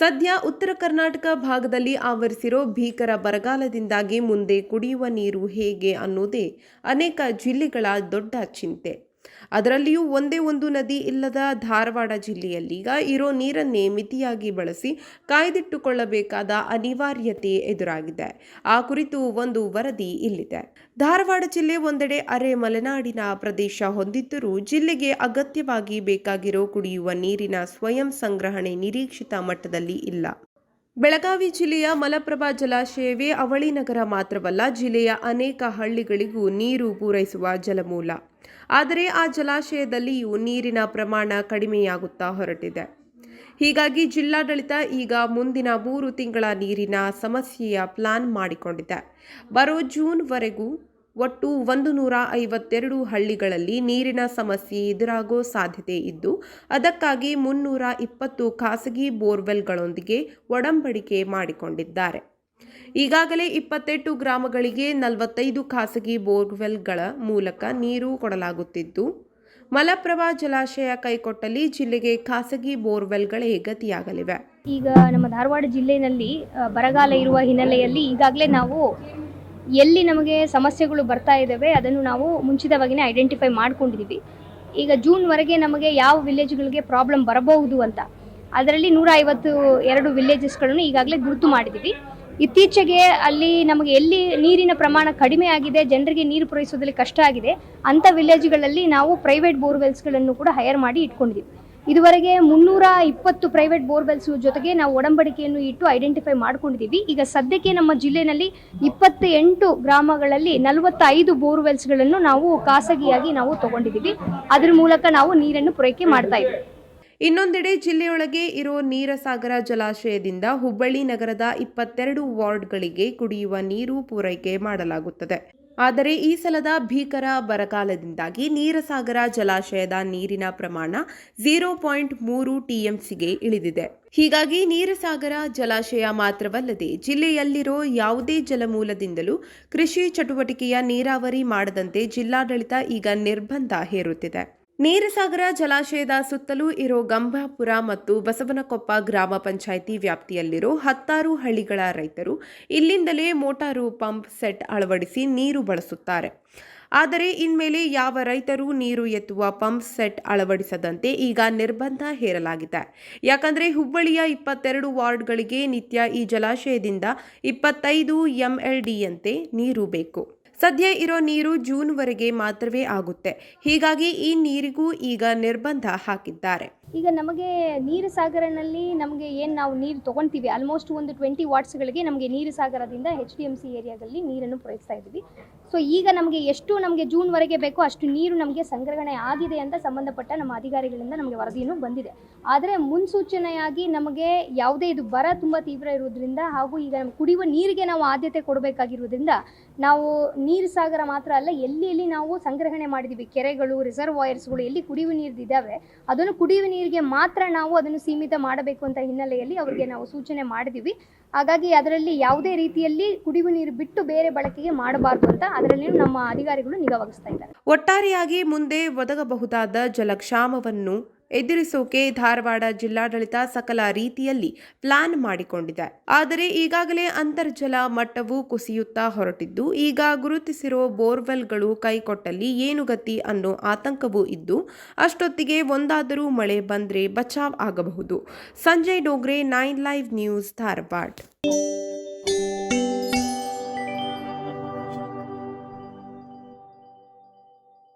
ಸದ್ಯ ಉತ್ತರ ಕರ್ನಾಟಕ ಭಾಗದಲ್ಲಿ ಆವರಿಸಿರೋ ಭೀಕರ ಬರಗಾಲದಿಂದಾಗಿ ಮುಂದೆ ಕುಡಿಯುವ ನೀರು ಹೇಗೆ ಅನ್ನೋದೇ ಅನೇಕ ಜಿಲ್ಲೆಗಳ ದೊಡ್ಡ ಚಿಂತೆ. ಅದರಲ್ಲಿಯೂ ಒಂದೇ ಒಂದು ನದಿ ಇಲ್ಲದ ಧಾರವಾಡ ಜಿಲ್ಲೆಯಲ್ಲೀಗ ಇರೋ ನೀರನ್ನೇ ಮಿತಿಯಾಗಿ ಬಳಸಿ ಕಾಯ್ದಿಟ್ಟುಕೊಳ್ಳಬೇಕಾದ ಅನಿವಾರ್ಯತೆ ಎದುರಾಗಿದೆ. ಆ ಕುರಿತು ಒಂದು ವರದಿ ಇಲ್ಲಿದೆ. ಧಾರವಾಡ ಜಿಲ್ಲೆ ಒಂದೆಡೆ ಅರೆ ಮಲೆನಾಡಿನ ಪ್ರದೇಶ ಹೊಂದಿದ್ದರೂ ಜಿಲ್ಲೆಗೆ ಅಗತ್ಯವಾಗಿ ಬೇಕಾಗಿರೋ ಕುಡಿಯುವ ನೀರಿನ ಸ್ವಯಂ ಸಂಗ್ರಹಣೆ ನಿರೀಕ್ಷಿತ ಮಟ್ಟದಲ್ಲಿ ಇಲ್ಲ. ಬೆಳಗಾವಿ ಜಿಲ್ಲೆಯ ಮಲಪ್ರಭಾ ಜಲಾಶಯವೇ ಅವಳಿ ನಗರ ಮಾತ್ರವಲ್ಲ, ಜಿಲ್ಲೆಯ ಅನೇಕ ಹಳ್ಳಿಗಳಿಗೂ ನೀರು ಪೂರೈಸುವ ಜಲಮೂಲ. ಆದರೆ ಆ ಜಲಾಶಯದಲ್ಲಿಯೂ ನೀರಿನ ಪ್ರಮಾಣ ಕಡಿಮೆಯಾಗುತ್ತಾ ಹೊರಟಿದೆ. ಹೀಗಾಗಿ ಜಿಲ್ಲಾಡಳಿತ ಈಗ ಮುಂದಿನ ಮೂರು ತಿಂಗಳ ನೀರಿನ ಸಮಸ್ಯೆಯ ಪ್ಲಾನ್ ಮಾಡಿಕೊಂಡಿದೆ. ಬರೋ ಜೂನ್ವರೆಗೂ ಒಟ್ಟು ಒಂದು ನೂರ ಐವತ್ತೆರಡು ಹಳ್ಳಿಗಳಲ್ಲಿ ನೀರಿನ ಸಮಸ್ಯೆ ಎದುರಾಗೋ ಸಾಧ್ಯತೆ ಇದ್ದು, ಅದಕ್ಕಾಗಿ ಮುನ್ನೂರ ಇಪ್ಪತ್ತು ಖಾಸಗಿ ಬೋರ್ವೆಲ್ಗಳೊಂದಿಗೆ ಒಡಂಬಡಿಕೆ ಮಾಡಿಕೊಂಡಿದ್ದಾರೆ. ಈಗಾಗಲೇ ಇಪ್ಪತ್ತೆಂಟು ಗ್ರಾಮಗಳಿಗೆ ನಲವತ್ತೈದು ಖಾಸಗಿ ಬೋರ್ವೆಲ್ಗಳ ಮೂಲಕ ನೀರು ಕೊಡಲಾಗುತ್ತಿದ್ದು, ಮಲಪ್ರಭಾ ಜಲಾಶಯ ಕೈಕೊಟ್ಟಲ್ಲಿ ಜಿಲ್ಲೆಗೆ ಖಾಸಗಿ ಬೋರ್ವೆಲ್ಗಳೇ ಗತಿಯಾಗಲಿವೆ. ಈಗ ನಮ್ಮ ಧಾರವಾಡ ಜಿಲ್ಲೆಯಲ್ಲಿ ಬರಗಾಲ ಇರುವ ಹಿನ್ನೆಲೆಯಲ್ಲಿ ಈಗಾಗಲೇ ನಾವು ಎಲ್ಲಿ ನಮಗೆ ಸಮಸ್ಯೆಗಳು ಬರ್ತಾ ಇದ್ದಾವೆ ಅದನ್ನು ನಾವು ಮುಂಚಿತವಾಗಿಯೇ ಐಡೆಂಟಿಫೈ ಮಾಡ್ಕೊಂಡಿದ್ದೀವಿ. ಈಗ ಜೂನ್ವರೆಗೆ ನಮಗೆ ಯಾವ ವಿಲೇಜ್ಗಳಿಗೆ ಪ್ರಾಬ್ಲಮ್ ಬರಬಹುದು ಅಂತ, ಅದರಲ್ಲಿ ನೂರ ಐವತ್ತು ಎರಡು ವಿಲೇಜಸ್ಗಳನ್ನು ಈಗಾಗಲೇ ಗುರುತು ಮಾಡಿದ್ದೀವಿ. ಇತ್ತೀಚೆಗೆ ಅಲ್ಲಿ ನಮಗೆ ಎಲ್ಲಿ ನೀರಿನ ಪ್ರಮಾಣ ಕಡಿಮೆ ಆಗಿದೆ, ಜನರಿಗೆ ನೀರು ಪೂರೈಸೋದ್ರಲ್ಲಿ ಕಷ್ಟ ಆಗಿದೆ ಅಂಥ ವಿಲೇಜ್ಗಳಲ್ಲಿ ನಾವು ಪ್ರೈವೇಟ್ ಬೋರ್ವೆಲ್ಸ್ಗಳನ್ನು ಕೂಡ ಹೈಯರ್ ಮಾಡಿ ಇಟ್ಕೊಂಡಿದ್ದೀವಿ ಇದುವರೆಗೆ ಮುನ್ನೂರ ಇಪ್ಪತ್ತು ಪ್ರೈವೇಟ್ ಬೋರ್ವೆಲ್ಸ್ ಜೊತೆಗೆ ನಾವು ಒಡಂಬಡಿಕೆಯನ್ನು ಇಟ್ಟು ಐಡೆಂಟಿಫೈ ಮಾಡ್ಕೊಂಡಿದ್ದೀವಿ ಈಗ ಸದ್ಯಕ್ಕೆ ನಮ್ಮ ಜಿಲ್ಲೆಯಲ್ಲಿ ಇಪ್ಪತ್ತ ಎಂಟು ಗ್ರಾಮಗಳಲ್ಲಿ ನಲವತ್ತೈದು ಬೋರ್ವೆಲ್ಸ್ಗಳನ್ನು ನಾವು ಖಾಸಗಿಯಾಗಿ ನಾವು ತಗೊಂಡಿದ್ದೀವಿ ಅದರ ಮೂಲಕ ನಾವು ನೀರನ್ನು ಪೂರೈಕೆ ಮಾಡ್ತಾ ಇದ್ದೀವಿ. ಇನ್ನೊಂದೆಡೆ ಜಿಲ್ಲೆಯೊಳಗೆ ಇರೋ ನೀರಸಾಗರ ಜಲಾಶಯದಿಂದ ಹುಬ್ಬಳ್ಳಿ ನಗರದ ಇಪ್ಪತ್ತೆರಡು ವಾರ್ಡ್ಗಳಿಗೆ ಕುಡಿಯುವ ನೀರು ಪೂರೈಕೆ ಮಾಡಲಾಗುತ್ತದೆ. ಆದರೆ ಈ ಸಲದ ಭೀಕರ ಬರಗಾಲದಿಂದಾಗಿ ನೀರಸಾಗರ ಜಲಾಶಯದ ನೀರಿನ ಪ್ರಮಾಣ ಝೀರೋ ಪಾಯಿಂಟ್ ಮೂರು ಟಿಎಂಸಿಗೆ ಇಳಿದಿದೆ. ಹೀಗಾಗಿ ನೀರಸಾಗರ ಜಲಾಶಯ ಮಾತ್ರವಲ್ಲದೆ ಜಿಲ್ಲೆಯಲ್ಲಿರೋ ಯಾವುದೇ ಜಲಮೂಲದಿಂದಲೂ ಕೃಷಿ ಚಟುವಟಿಕೆಯ ನೀರಾವರಿ ಮಾಡದಂತೆ ಜಿಲ್ಲಾಡಳಿತ ಈಗ ನಿರ್ಬಂಧ ಹೇರುತ್ತಿದೆ. ನೀರಸಾಗರ ಜಲಾಶಯದ ಸುತ್ತಲೂ ಇರೋ ಗಂಭಾಪುರ ಮತ್ತು ಬಸವನಕೊಪ್ಪ ಗ್ರಾಮ ಪಂಚಾಯಿತಿ ವ್ಯಾಪ್ತಿಯಲ್ಲಿರೋ ಹತ್ತಾರು ಹಳ್ಳಿಗಳ ರೈತರು ಇಲ್ಲಿಂದಲೇ ಮೋಟಾರು ಪಂಪ್ ಸೆಟ್ ಅಳವಡಿಸಿ ನೀರು ಬಳಸುತ್ತಾರೆ. ಆದರೆ ಇನ್ಮೇಲೆ ಯಾವ ರೈತರು ನೀರು ಎತ್ತುವ ಪಂಪ್ ಸೆಟ್ ಅಳವಡಿಸದಂತೆ ಈಗ ನಿರ್ಬಂಧ ಹೇರಲಾಗಿದೆ. ಯಾಕಂದರೆ ಹುಬ್ಬಳ್ಳಿಯ ಇಪ್ಪತ್ತೆರಡು ವಾರ್ಡ್ಗಳಿಗೆ ನಿತ್ಯ ಈ ಜಲಾಶಯದಿಂದ ಇಪ್ಪತ್ತೈದು ಎಂಎಲ್ಡಿಯಂತೆ ನೀರು ಬೇಕು. ಸದ್ಯ ಇರೋ ನೀರು ಜೂನ್ವರೆಗೆ ಮಾತ್ರವೇ ಆಗುತ್ತೆ. ಹೀಗಾಗಿ ಈ ನೀರಿಗೂ ಈಗ ನಿರ್ಬಂಧ ಹಾಕಿದ್ದಾರೆ. ಈಗ ನಮಗೆ ನೀರು ಸಾಗರನಲ್ಲಿ ನಮಗೆ ಏನು ನಾವು ನೀರು ತೊಗೊಳ್ತೀವಿ ಆಲ್ಮೋಸ್ಟ್ ಒಂದು ಟ್ವೆಂಟಿ ವಾಟ್ಸ್ಗಳಿಗೆ ನಮಗೆ ನೀರು ಸಾಗರದಿಂದ ಎಚ್ ಡಿ ಎಂ ಸಿ ಏರಿಯಾದಲ್ಲಿ ನೀರನ್ನು ಪೂರೈಸ್ತಾ ಇದ್ದೀವಿ. ಸೊ ಈಗ ನಮಗೆ ಎಷ್ಟು ನಮಗೆ ಜೂನ್ವರೆಗೆ ಬೇಕೋ ಅಷ್ಟು ನೀರು ನಮಗೆ ಸಂಗ್ರಹಣೆ ಆಗಿದೆ ಅಂತ ಸಂಬಂಧಪಟ್ಟ ನಮ್ಮ ಅಧಿಕಾರಿಗಳಿಂದ ನಮಗೆ ವರದಿಯನ್ನು ಬಂದಿದೆ. ಆದರೆ ಮುನ್ಸೂಚನೆಯಾಗಿ ನಮಗೆ ಯಾವುದೇ ಇದು ಬರ ತುಂಬ ತೀವ್ರ ಇರೋದ್ರಿಂದ ಹಾಗೂ ಈಗ ನಮ್ಮ ಕುಡಿಯುವ ನೀರಿಗೆ ನಾವು ಆದ್ಯತೆ ಕೊಡಬೇಕಾಗಿರೋದ್ರಿಂದ ನಾವು ನೀರು ಸಾಗರ ಮಾತ್ರ ಅಲ್ಲ, ಎಲ್ಲಿ ಎಲ್ಲಿ ನಾವು ಸಂಗ್ರಹಣೆ ಮಾಡಿದ್ದೀವಿ ಕೆರೆಗಳು ರಿಸರ್ವಾಯರ್ಸ್ಗಳು ಎಲ್ಲಿ ಕುಡಿಯುವ ನೀರು ಇದ್ದಾವೆ ಅದನ್ನು ಕುಡಿಯುವ ನೀರಿಗೆ ಮಾತ್ರ ನಾವು ಅದನ್ನು ಸೀಮಿತ ಮಾಡಬೇಕು ಅಂತ ಹಿನ್ನೆಲೆಯಲ್ಲಿ ಅವರಿಗೆ ನಾವು ಸೂಚನೆ ಮಾಡಿದ್ದೀವಿ ಹಾಗಾಗಿ ಅದರಲ್ಲಿ ಯಾವುದೇ ರೀತಿಯಲ್ಲಿ ಕುಡಿಯುವ ನೀರು ಬಿಟ್ಟು ಬೇರೆ ಬಳಕೆಗೆ ಮಾಡಬಾರದು ಅಂತ ಅದರಲ್ಲಿ ನಮ್ಮ ಅಧಿಕಾರಿಗಳು ನಿಗಾ ವಹಿಸ್ತಾ ಇದ್ದಾರೆ. ಒಟ್ಟಾರೆಯಾಗಿ ಮುಂದೆ ಒದಗಬಹುದಾದ ಜಲಕ್ಷಾಮವನ್ನು ಎದುರಿಸೋಕೆ ಧಾರವಾಡ ಜಿಲ್ಲಾಡಳಿತ ಸಕಲ ರೀತಿಯಲ್ಲಿ ಪ್ಲಾನ್ ಮಾಡಿಕೊಂಡಿದೆ. ಆದರೆ ಈಗಾಗಲೇ ಅಂತರ್ಜಲ ಮಟ್ಟವು ಕುಸಿಯುತ್ತಾ ಹೊರಟಿದ್ದು, ಈಗ ಗುರುತಿಸಿರೋ ಬೋರ್ವೆಲ್ಗಳು ಕೈಕೊಟ್ಟಲ್ಲಿ ಏನು ಗತಿ ಅನ್ನೋ ಆತಂಕವೂ ಇದ್ದು, ಅಷ್ಟೊತ್ತಿಗೆ ಒಂದಾದರೂ ಮಳೆ ಬಂದ್ರೆ ಬಚಾವ್ ಆಗಬಹುದು. Sanjay Dogre, nine live news Dharwad.